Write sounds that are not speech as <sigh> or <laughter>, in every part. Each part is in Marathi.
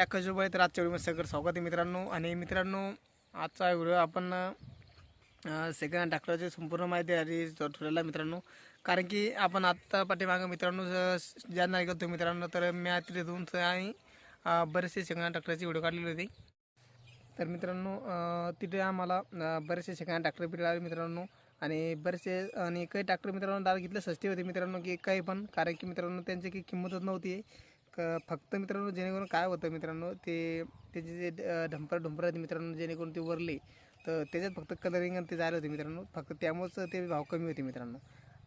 आकाश रुपये तर आजच्या व्हिडिओमध्ये सगळं स्वागत आहे मित्रांनो. आणि मित्रांनो आजचा व्हिडिओ आपण सेकंड हँड ट्रॅक्टरची संपूर्ण माहिती आली ठेवलेला मित्रांनो. कारण की आपण आत्ता पाठीमागं मित्रांनो ज्यांना ज्यांना ऐकतो मित्रांनो तर मी तिथे दोन आणि बरेचसे सेकंड हँड ट्रॅक्टरची व्हिडिओ काढलेली होती. तर मित्रांनो तिथे आम्हाला बरेचसे सेकंड हँड ट्रॅक्टर भेटले आले मित्रांनो. आणि बरेचसे आणि काही ट्रॅक्टर मित्रांनो दादा घेतले सस्ते होते मित्रांनो की काही पण. कारण की मित्रांनो त्यांची काही किंमतच नव्हती क फक्त मित्रांनो जेणेकरून काय होतं मित्रांनो ते त्याचे जे ढंपर ढुंपर आहेत मित्रांनो जेणेकरून ते वरले तर त्याच्यात फक्त कलरिंग आणि ते झाले होते मित्रांनो. फक्त त्यामुळेच ते भाव कमी होते मित्रांनो.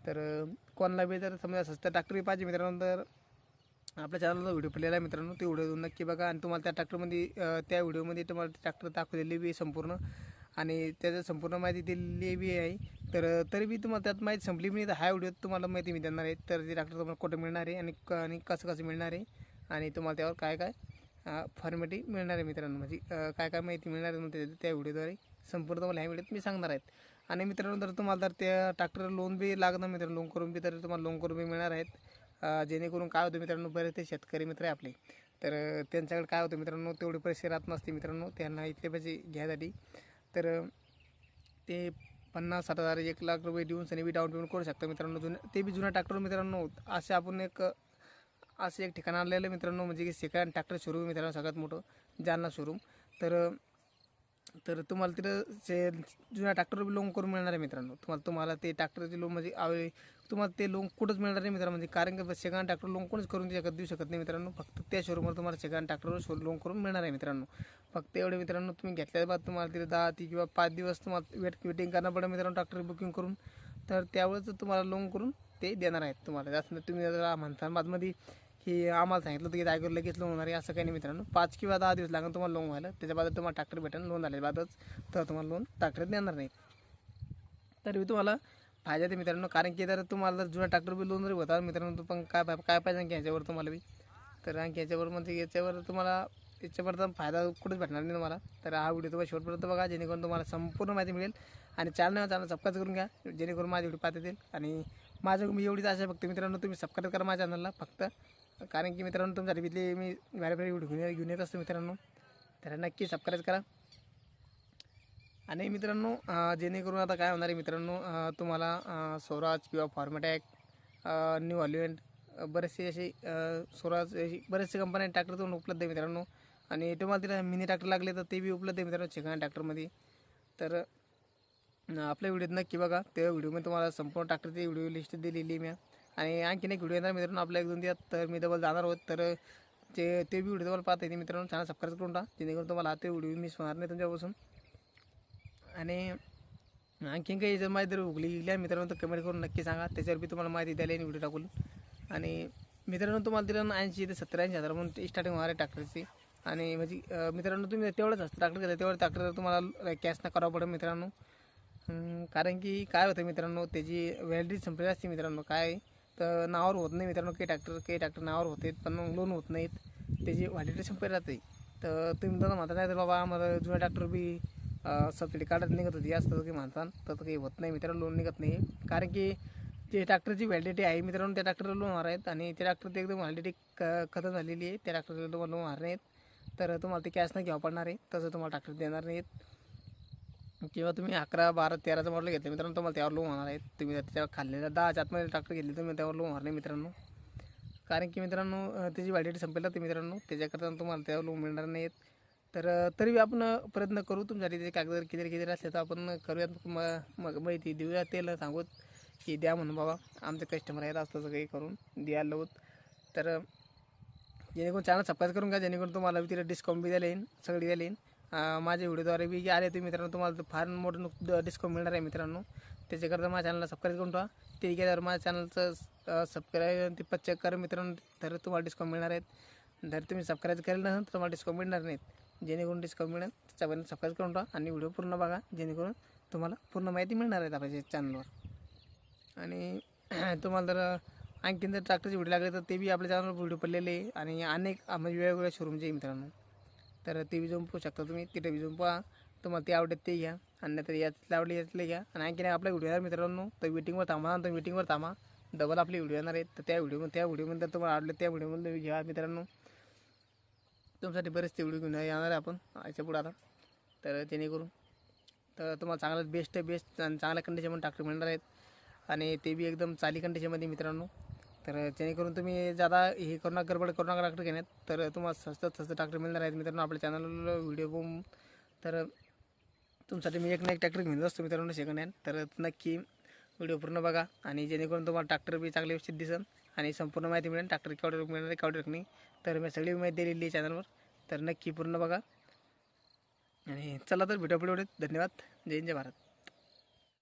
तर कोणला कोणाला बी जर समजा सस्ता ट्रॅक्टर पाहिजे मित्रांनो तर आपल्या चॅनलला व्हिडिओ पडलेला आहे मित्रांनो ते व्हिडिओ नक्की बघा. आणि तुम्हाला त्या ट्रॅक्टरमध्ये त्या व्हिडिओमध्ये तुम्हाला ट्रॅक्टर दाखवलेली बी संपूर्ण आणि त्याचं संपूर्ण माहिती दिलेली बी आहे. तर तरीबी तरी बी तुम्हाला त्यात माहिती संपली बी नाही. तर हा व्हिडिओ तुम्हाला माहिती मी देणार आहे. तर ते डॉक्टर तुम्हाला कुठं मिळणार आहे आणि क- आणि कसं कसं मिळणार आहे. आणि तुम्हाला त्यावर काय काय फॉर्मॅलिटी मिळणार आहे मित्रांनो. म्हणजे काय काय माहिती मिळणार आहे म्हणजे त्या व्हिडिओद्वारे संपूर्ण तुम्हाला ह्या व्हिडिओत मी सांगणार आहेत आणि मित्रांनो जर तुम्हाला तर त्या ट्रॅक्टर लोन बी लागणार मित्रांनो लोन करून बी तर तुम्हाला लोन करून बी मिळणार आहेत. जेणेकरून काय होतं मित्रांनो बरेचसे शेतकरी मित्र आहे आपले. तर त्यांच्याकडे काय होतं मित्रांनो तेवढे पैसे राहत नसते मित्रांनो. त्यांना इथले पैसे घ्यायसाठी तर ते पन्नास साठ हजार एक लाख रुपये देऊन सनी बी डाऊन पेमेंट करू शकता मित्रांनो. जुन्या ते बी जुन्या ट्रॅक्टर मित्रांनो असे आपण एक असं एक ठिकाण आणलेलं मित्रांनो म्हणजे की सेकंड ट्रॅक्टर शोरूम मित्रांनो सगळ्यात मोठं जालना शोरूम तर तर तुम्हाला तिथं से जुन्या ट्रॅक्टरवर लोन करून मिळणार आहे मित्रांनो. तुम्हाला तुम्हाला ते ट्रॅक्टरचे लोन म्हणजे आवे तुम्हाला ते लोन कुठंच मिळणार नाही मित्रांनो. म्हणजे कारण की सेकंड ट्रॅक्टर लोन कोणच करून देऊ शकत देऊ शकत नाही मित्रांनो. फक्त त्या शोरूमवर तुम्हाला सेकंड ट्रॅक्टरवर शो लोन करून मिळणार आहे मित्रांनो. फक्त एवढे मित्रांनो तुम्ही घेतल्या बाद तुम्हाला तिथे दहा ती किंवा पाच दिवस तुम्हाला वेट वेटिंग करणं पडेल मित्रांनो ट्रॅक्टर बुकिंग करून. तर त्यावेळेस तुम्हाला लोन करून ते देणार आहेत तुम्हाला. जास्त तुम्ही जर म्हणता बादमध्ये की आम्हाला सांगितलं होतं की जागेवर लगेच लोन होणार आहे असं काही नाही मित्रांनो. पाच किंवा दहा दिवस लागेल तुम्हाला लोन व्हायला. त्याच्या बाद तुम्हाला ट्रॅक्टर भेटेल लोन झाल्या बादच तर तुम्हाला लोन ट्रॅक्टर देणार नाही. तर मी तुम्हाला फायदा आहे मित्रांनो कारण की जर तुम्हाला जर जुना ट्रॅक्टर बी लोन जरी होता मित्रांनो तर पण काय काय पाहिजे आणखी ह्याच्यावर तुम्हाला बी? तर आणखी याच्यावर म्हणजे याच्यावर तुम्हाला याच्यावर तर फायदा कुठेच भेटणार नाही तुम्हाला. तर हा व्हिडिओ तुम्हाला शेवटपर्यंत बघा जेणेकरून तुम्हाला संपूर्ण माहिती मिळेल. आणि चॅनल चॅनल सबस्क्राईब करून घ्या जेणेकरून माझे व्हिडिओ पाहता येतील. आणि माझं मी एवढीच आशा फक्त मित्रांनो तुम्ही सबस्क्राईब करा माझ्या चॅनलला फक्त. कारण की मित्रांनो तुमच्या रिपीतले मी वेळा व्हिडिओ घेऊन ये- घेऊन येत असतो मित्रांनो. तर नक्की सबस्क्राईब करा. आणि मित्रांनो जेणेकरून आता काय होणार आहे मित्रांनो तुम्हाला स्वराज किंवा फॉर्मॅटॅक न्यू हॉलिवँड बरेचसे असे स्वराज अशी बरेचसे कंपन्या ट्रॅक्टर उपलब्ध आहे मित्रांनो. आणि तुम्हाला तिला मिनी ट्रॅक्टर लागले तर ते बी उपलब्ध आहे मित्रांनो सेकंड ट्रॅक्टरमध्ये तर आपल्या व्हिडिओत नक्की बघा. त्या व्हिडिओमध्ये तुम्हाला संपूर्ण ट्रॅक्टरची व्हिडिओ लिस्ट दिलेली मी. आणि आणखीन एक व्हिडिओ येणार मित्रांनो आपल्या एक दोन दिवस तर मी डबल जाणार आहोत. तर ते ते बी व्हिडिओ तुम्हाला पाहता येते मित्रांनो चॅनल सबस्क्राईब करून टाका. जेणेकरून तुम्हाला ते व्हिडिओ मिस होणार नाही तुमच्यापासून. आणि आणखीन काही जर माहिती जर उगली गेल्या मित्रांनो तर कमेंट करून नक्की सांगा. त्याच्यावर बी तुम्हाला माहिती द्यायला येईल व्हिडिओ टाकून. आणि मित्रांनो तुम्हाला दिलं ऐंशी ते सत्तर ऐंशी हजार म्हणून स्टार्टिंग होणार आहे ट्रॅक्टरची आणि म्हणजे मित्रांनो तुम्ही तेवढंच असतं ट्रॅक्टर घेता तेवढं ट्रॅक्टर तुम्हाला कॅश न करावं पडेल मित्रांनो. कारण की काय होतं मित्रांनो त्याची व्हॅलिडिटी संपलेली असते मित्रांनो काय तर नावावर होत नाही मित्रांनो काही ट्रॅक्टर काही ट्रॅक्टर नावावर होते पण मग लोन होत नाहीत. त्याची व्हॅलिडिटी संपलेली राहते तर तुम्ही तर म्हणता नाही तर बाबा आम्हाला जुना ट्रॅक्टर बी सबसिडी काढत निघत होती असं काही म्हणतात. तर काही होत नाही मित्रांनो लोन निघत नाही. कारण की जे ट्रॅक्टरची व्हॅलिडिटी आहे मित्रांनो त्या ट्रॅक्टरला लोन होणार आहेत. आणि त्या ट्रॅक्टरची एकदम व्हॅलिडिटी क खतम झालेली आहे. त्या ट्रॅक्टरला तुम्हाला लोन होणार नाहीत. तर तुम्हाला ते कॅश नाही घ्यावं पडणार आहे. तसं तुम्हाला ट्रॅक्टर देणार नाहीत. किंवा तुम्ही अकरा बारा तेराचं मॉडल घेतलं मित्रांनो तुम्हाला त्यावर लोन होणार आहे. तुम्ही जर त्याच्यावर खाल्लेल्या दहाच्या आतमध्ये ट्रॅक्टर घेतले तुम्ही त्यावर लोन होणार नाही मित्रांनो. कारण की मित्रांनो त्याची व्हॅलिडिटी संपेल तर मित्रांनो. त्याच्याकरता तुम्हाला त्यावर लोन मिळणार नाहीत. तर तरी आपण प्रयत्न करू तुमच्यासाठी ते कागद किती किती असले तर आपण करूयात. मग मग माहिती देऊया त्याला सांगूत की द्या म्हणून बाबा. आमचे कस्टमर आहेत असं काही करून द्यायला लावूत तर जेणेकरून चॅनल सबस्क्राईब करून घ्या जेणेकरून तुम्हाला तिथे डिस्काउंट बी द्यायला येईल सगळी द्यायला येईल माझ्या व्हिडिओद्वारे बी आले ते मित्रांनो तुम्हाला फार मोठं डिस्काउंट मिळणार आहे मित्रांनो. त्याच्याकरता माझ्या चॅनलला सबस्क्राईब करून ठेवा. ते गेल्यावर माझ्या चॅनलचं सबस्क्राईब ते पच्चेक करा मित्रांनो तर तुम्हाला डिस्काउंट मिळणार आहेत. जर तुम्ही सबस्क्राईब केलं नसेल तर तुम्हाला डिस्काउंट मिळणार नाहीत. जेणेकरून डिस्काउंट मिळेल त्याच्यापर्यंत सबस्क्राईब करून ठेवा आणि व्हिडिओ पूर्ण बघा. जेणेकरून तुम्हाला पूर्ण माहिती मिळणार आहेत आपल्या चॅनलवर आणि <clears throat> तुम्हाला जर आणखीन जर ट्रॅक्टरचे व्हिडिओ लागले तर ते बी आपल्या चॅनलवर व्हिडिओ पडलेले आहे. आणि अनेक म्हणजे वेगवेगळ्या शोरूमचे मित्रांनो. तर ते बी जाऊन पाहू शकता तुम्ही. तिथे बी जाऊन पहा. तुम्हाला ते आवडेल ते घ्या. आणि नाहीतर यातलं आवडले यातले घ्या. आणि आणखीन आपला व्हिडिओ येणार मित्रांनो. तर वेटिंगवर थांबा. तर वेटिंगवर थांबा. डबल आपले व्हिडिओ येणार आहेत. तर त्या व्हिडिओ त्या व्हिडिओमध्ये तुम्हाला आवडले त्या व्हिडिओमध्ये तुम्ही घ्या मित्रांनो. तुमच्यासाठी बरेच ते व्हिडिओ घेऊन येणार आहे आपण. याच्यापुढे आता. तर जेणेकरून तर तुम्हाला चांगलं बेस्ट बेस्ट आणि चांगल्या कंडिशनमध्ये टाकले मिळणार आहेत. आणि ते बी एकदम चाली कंडिशनमध्ये मित्रांनो. तर जेणेकरून तुम्ही जादा हे करू नका गडबड करू नका ट्रॅक्टर घेण्यात. तर तुम्हाला स्वस्त स्वस्त ट्रॅक्टर मिळणार आहेत मित्रांनो. आपल्या चॅनलला व्हिडिओ बघून. तर तुमच्यासाठी मी एक ना एक ट्रॅक्टर घेऊन असतो मित्रांनो सेकंड हँड तर नक्की व्हिडिओ पूर्ण बघा आणि जेणेकरून तुम्हाला ट्रॅक्टर बी चांगले व्यवस्थित दिसेल आणि संपूर्ण माहिती मिळेल. ट्रॅक्टर केवढे मिळणार केवढे रकमी नाही. तर मी सगळी माहिती दिलेली आहे चॅनलवर तर नक्की पूर्ण बघा. आणि चला तर भेटू पुढे धन्यवाद. जय जय भारत.